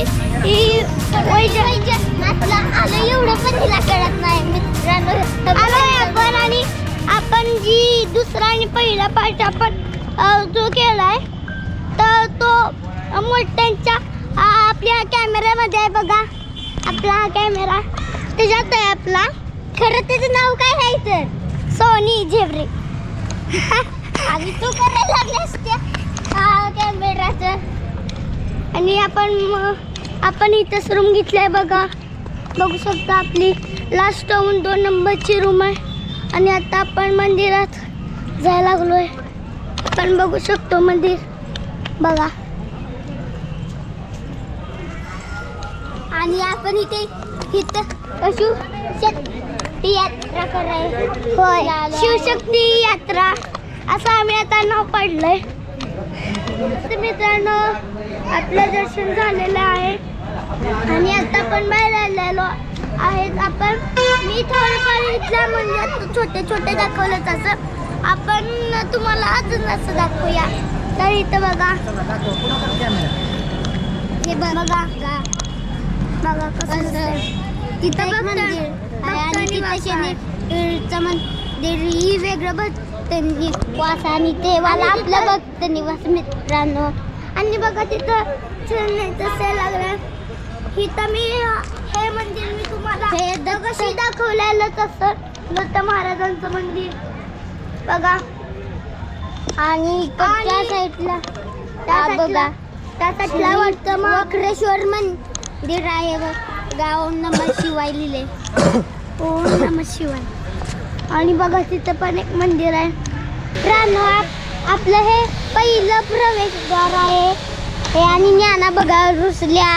ही एवढं पण तिला कळत नाही मित्रांनो. आपण आणि आपण जी दुसरा आणि पहिला पार्ट आपण जो केलाय तर तो मोठ्यांच्या आपल्या कॅमेऱ्यामध्ये आहे बघा. आपला हा कॅमेरा त्याच्यात आहे आपला. खरं त्याचं नाव काय आहे तर सोनी झेवरे आणि तू करायला लागल्यास असते कॅमेराचं आणि आपण आपण इथंच रूम घेतलाय बघा. बघू शकता आपली लास्ट टाऊन दोन नंबरची रूम आहे. आणि आता आपण मंदिरात जायला लागलोय. आपण बघू शकतो मंदिर. बघा. आणि आपण इथे इथं अशू शक्ती यात्रा कराय होय शिवशक्ती यात्रा. असं आम्ही आता नाव पडलंय. तर मित्रांनो आपलं दर्शन झालेलं आहे. आणि आता आपण बाहेर आलेलो आहेत. आपण मी थोडंफार इथल्या म्हणजे छोटे छोटे दाखवलं तसं आपण तुम्हाला अजून असं दाखवूया. तर इथं बघा. हे बघा. बघा बघा कसं तिथं बघ मंदिर ही वेगळं भक्त निवास आणि देवाला आपलं भक्त निवास मित्रांनो. आणि बघा तिथं तसं लागलं इथं मी हे मंदिर मी तुम्हाला हे कशी दाखवलेलं तसं दत्त महाराजांचं मंदिर. बघा. आणि इकडच्या साईडला त्या बघा. त्या साईडला वाटतं मग अक्रेश्वर मंदिर आहे बघ. गाव नम शिवाय लिहिले ओम नम शिवाय. आणि बघा तिथं पण एक मंदिर आहे. रानो आप- आपलं हे पहिलं प्रवेशद्वार आहे. हे आणि ज्ञाना बघा रुसल्या.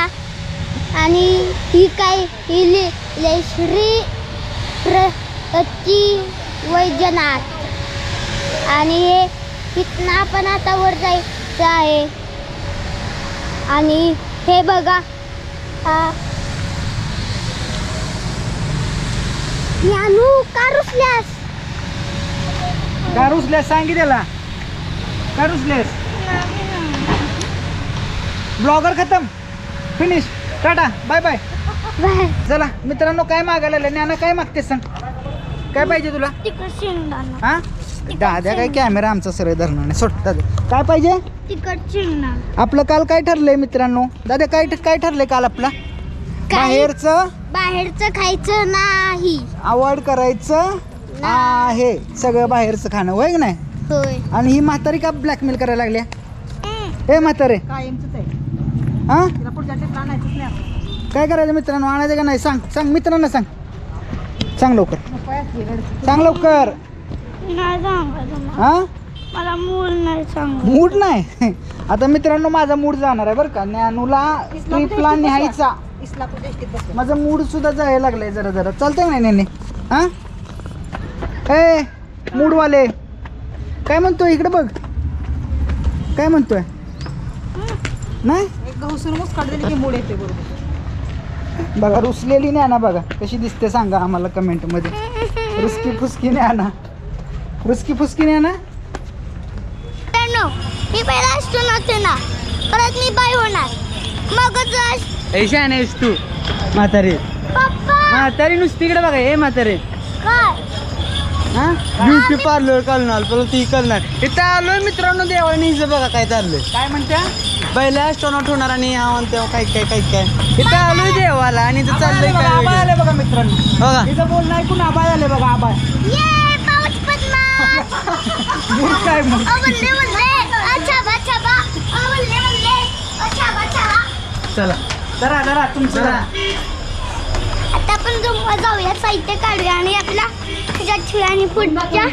आणि ही काय ही लिहिले श्री प्रती वैजनाथ. आणि हे इथनं आपण आता वर जायचं आहे. आणि हे बघा ज्ञानू का रुसल्यास? का रुसल्यास? सांगी त्याला का रुसलेस? ब्लॉगर खतम. फिनिश टाटा बाय बाय चला मित्रांनो काय मागायला लागलं? ज्ञाना काय मागतेस सांग? काय पाहिजे तुला? शेंगदाणा. हा? दाद्या काय कॅमेरा आमचा सरळ धरणार नाही. सोड दादा. काय पाहिजे? शेंगदाणा. आपलं काल काय ठरलंय मित्रांनो? दादा काय काय ठरलंय काल आपला? बाहेरचं? बाहेरचं खायचं नाही. अवॉइड करायचं आहे. सगळं बाहेरचं खाणं होय की नाही? होय आणि ही म्हातारी का ब्लॅकमेल करायला लागल्या? हे म्हातारे. हा? काय करायचं मित्रांनो? आणायचं का नाही? सांग. सांग मित्रांना सांग. सांग लवकर. सांग लवकर. नाही सांगायचं मला. हा? मला मूल नाही सांग. मूड नाही? आता मित्रांनो माझा मूड जाणार आहे बरं का. ज्ञानूला ट्रिपला न्यायचा. माझा मूड सुद्धा जायला लागलाय जरा जरा. चालतंय का नाही नेने? हा? ए मूडवाले. काय म्हणतोय? इकडे बघ. काय म्हणतोय? नाही? बघा रुसलेली ज्ञाना बघा. कशी दिसते सांगा आम्हाला कमेंटमध्ये रुसकी फुसकी ज्ञाना रुसकी फुसकी मित्रांनो, मी पहिला ना. परत मी बाय होणार. मगच अस- ऐशा नाहीस तू. म्हातारी. पप्पा! म्हातारी नुसती इकडे बघा. हे म्हातारे. काय? हा? ब्युटी पार्लर करणार परत ती करणार. इथं आलोय मित्रांनो देवाने हिचं बघा काय चाललंय. काय म्हणत्या? पहिल्या ॲस्ट्रॉनॉट होणार आणि हा म्हणते काय काय काय काय. इथं आलोय देवाला आणि इथं चाललंय काय आले आबाळ. आले बघा मित्रांनो. बघा. तिचं बोलणं ऐकून आबाळ आले बघा आबाळ मूड काय मग? चला. जरा जरा तुमचं जरा. आता आपण जाऊया साहित्य काढूया आणि आपला ठेवूया आणि पुढच्या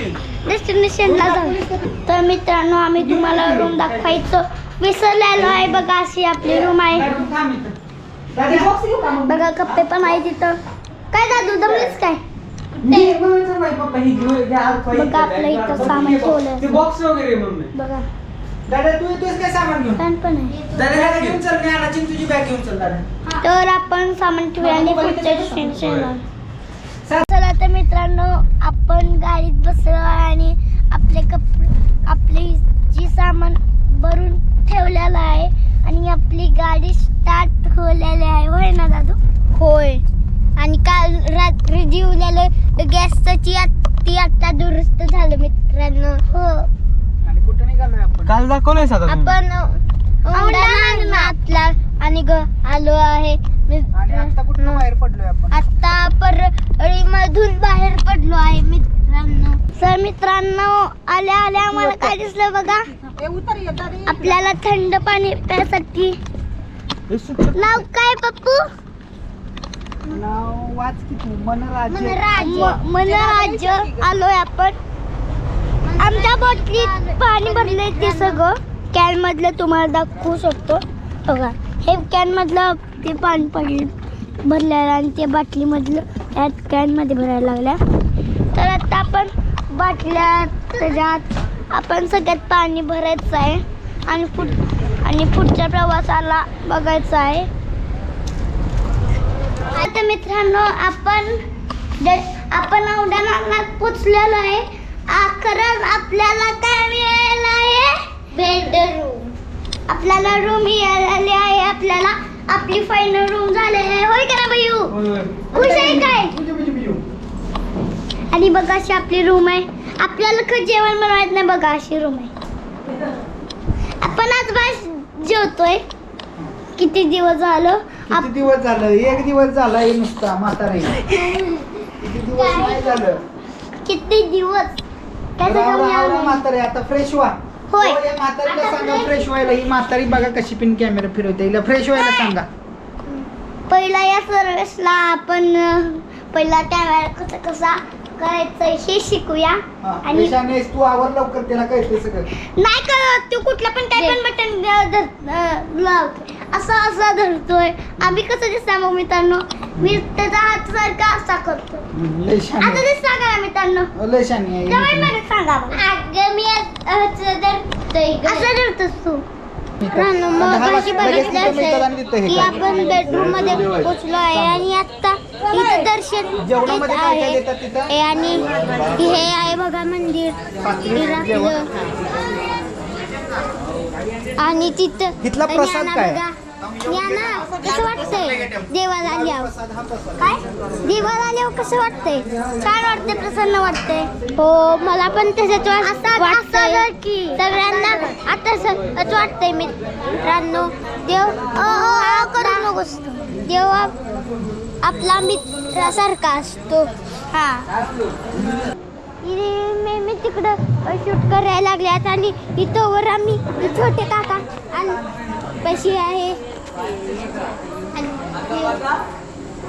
डेस्टिनेशनला जाऊया तर मित्रांनो आम्ही तुम्हाला रूम दाखवायचं विसरलेलो आहे. बघा अशी आपली रूम आहे. बघा कप्पे पण आहे तिथं काय दादू दमलीस काय? बघा आपलं इथं सामान ठेवलं बॉक्स वगैरे मम्मी बघा. दादा तू येतोस काय सामान घेऊन? फॅन पण आहे. दादा घेऊन चल. मी आणाची तुझी बॅग घेऊन चल दादा. तर आपण सामान ठेवूया आणि पुढच्या डेस्टिनेशनला चला तर मित्रांनो आपण गाडीत बसलो आहे आणि आपले कप आपले जी सामान भरून ठेवलेलं आहे आणि आपली गाडी स्टार्ट होल्या होय आणि काल रात्री जीवलेलं गॅसचं ती आत- ती आता दुरुस्त झालं मित्रांनो. हो. आणि कुठं निघालोय आपण? काल दाखवलंय आपण औंढा आणि ग आलो आहे आणि आता कुठं बाहेर पडलोय आपण? आता परळी मधून बाहेर पडलो आहे मित्रांनो. सर मित्रांनो आल्या आल्या आम्हाला काय दिसलं बघा? आपल्याला थंड पाणी प्यासाठी. नाव काय पप्पू? नाव वाच की तू मनराज. म- मनराज्य आलोय आपण. आमच्या बोटलीत पाणी भरले ते सगळं. कॅन मधलं तुम्हाला दाखवू शकतो. बघा हे कॅन मधलं ते पाणी पडले. भरलेलं आणि ते बाटली मधलं त्यात कॅनमध्ये भरायला लागल्या. तर आता आपण बाटल्या त्याच्यात आपण सगळ्यात पाणी भरायचं आहे. आणि पुढ आणि पुढच्या प्रवासाला बघायचं आहे. आता मित्रांनो आपण आपण औंढ्यानाथ पोचलेलो आहे. खरंच आपल्याला काय मिळालेलं आहे? बेडरूम आपल्याला रूम मिळालेली आहे आपल्याला आपली फायनल रूम झालेली आहे. होय का ना भैयू खुश आहे काय? आणि बघा अशी आपली रूम आहे. आपल्याला खरं जेवण बनवायचं नाही बघा अशी रूम आहे. आपण आज बस जेवतोय. किती दिवस झालं? किती दिवस झालं? एक दिवस झाला हे नुसता म्हातारे किती दिवस नाही झालं? किती दिवस? त्याचं राव, कमी आलं. म्हातारे आता फ्रेश व्हा. होय. हो, या म्हातारीला सांगा फ्रेश व्हायला. ही म्हातारी बघा कशी पिन कॅमेरा फिरवते. हिला फ्रेश व्हायला सांगा. पहिला या सर्विसला आपण पहिला कॅमेरा कसा कसा करायचं हे शिकूया. हा, आणि तू आवर लवकर त्याला कळते सगळं. नाही करत तू कुठला पण काय पण बटन असं असं धरतोय. आम्ही कसं दिसता मग मित्रांनो? मी त्याचा हात सारखा असा करतो लय आता दिसता का ना मित्रांनो? लय शाने आहे. जवळ. मध्ये सांगा अगं मी तू. आपण बेडरूममध्ये पोहोचलो आहे आणि आता इथं दर्शन घेत आहे आणि हे आहे बघा मंदिर. आणि तिथं प्रसाद? बघा. ज्ञाना कसं वाटतंय? देवाला आल्यावर. हा काय? देवाला आल्यावर कसं वाटतंय? छान वाटतंय प्रसन्न वाटतंय. हो मला पण तसंच वाटतंय. सगळ्यांना आता असंच वाटतंय मित्रांनो. देव अ, अ, करू नकोस. देव आप- आपला मित्रासारखा असतो. हा. इथे मी मी तिकडं शूट करायला लागल्यात आणि इथं वर आम्ही छोटे काका आणि पैसे आहे. हे-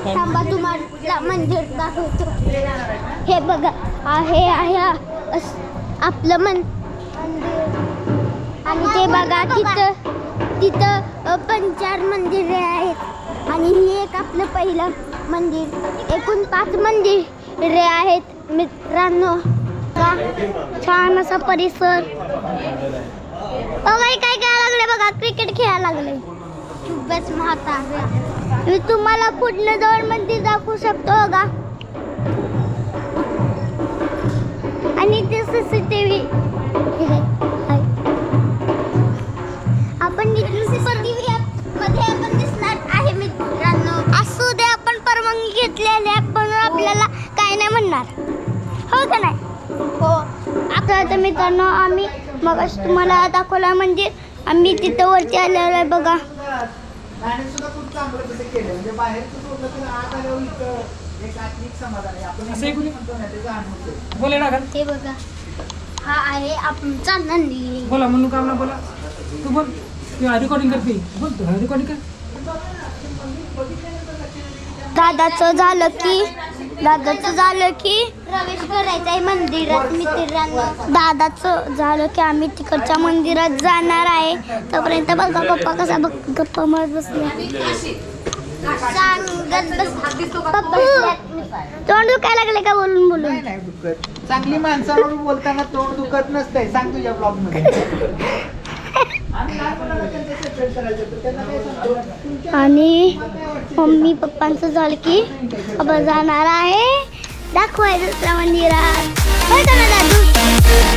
थांबा तुम्हाला मंदिर दाखवतो. हे बघा आहे आहे आपलं मन आणि ते बघा तिथं तिथं पण पंचार मंदिरे आहेत. आणि ही एक आपलं पहिलं मंदिर. एकूण पाच मंदिरे आहेत मित्रांनो. छान असा परिसर. बघा काय खेळायला लागले? बघा क्रिकेट खेळायला लागले. खूपच म्हातारा मी तुम्हाला कुठलं जवळ मंदिर दाखवू शकतो का आणि ते सीसीटीव्ही आपण सीसीटीव्ही मध्ये आपण दिसणार आहे मित्रांनो. असू दे आपण परवानगी घेतलेली आहे, पण आपल्याला काय नाही म्हणणार. हो का नाही? हो. आता आता मित्रांनो आम्ही मग तुम्हाला दाखवला म्हणजे आम्ही तिथं वरती आलेलो आहे बघा. आणि सुद्धा खूप चांगलं तसं केलं म्हणजे बाहेरचं सोडलं तर आत आल्यावर इथं एक आत्मिक समाधान आहे. आपण असं म्हणतो ना आहे. बोले ना हे बघा. हा आहे आमचा नंदी. बोला म्हणू काम ना बोला. तू बोल. तू रेकॉर्डिंग करते. बोल तू रेकॉर्डिंग कर. दादाचं झालं की दादाचं झालं की प्रवेश करायचा आहे मंदिरात मित्रांनो. दादाचं झालं की आम्ही तिकडच्या मंदिरात जाणार आहे. तोपर्यंत बघा पप्पा कसा बघ गप्पा मारत बसले. सांगत बस पप्पू तोंड दुखायला लागले का बोलून बोलून? नाही नाही दुखत. चांगली माणसावर बोलताना तोंड दुखत नसतंय. सांग तुझ्या ब्लॉगमध्ये. आणि मम्मी पप्पांचं झालं की आपण जाणार आहे दाखवायचं दुसऱ्या मंदिरात दादू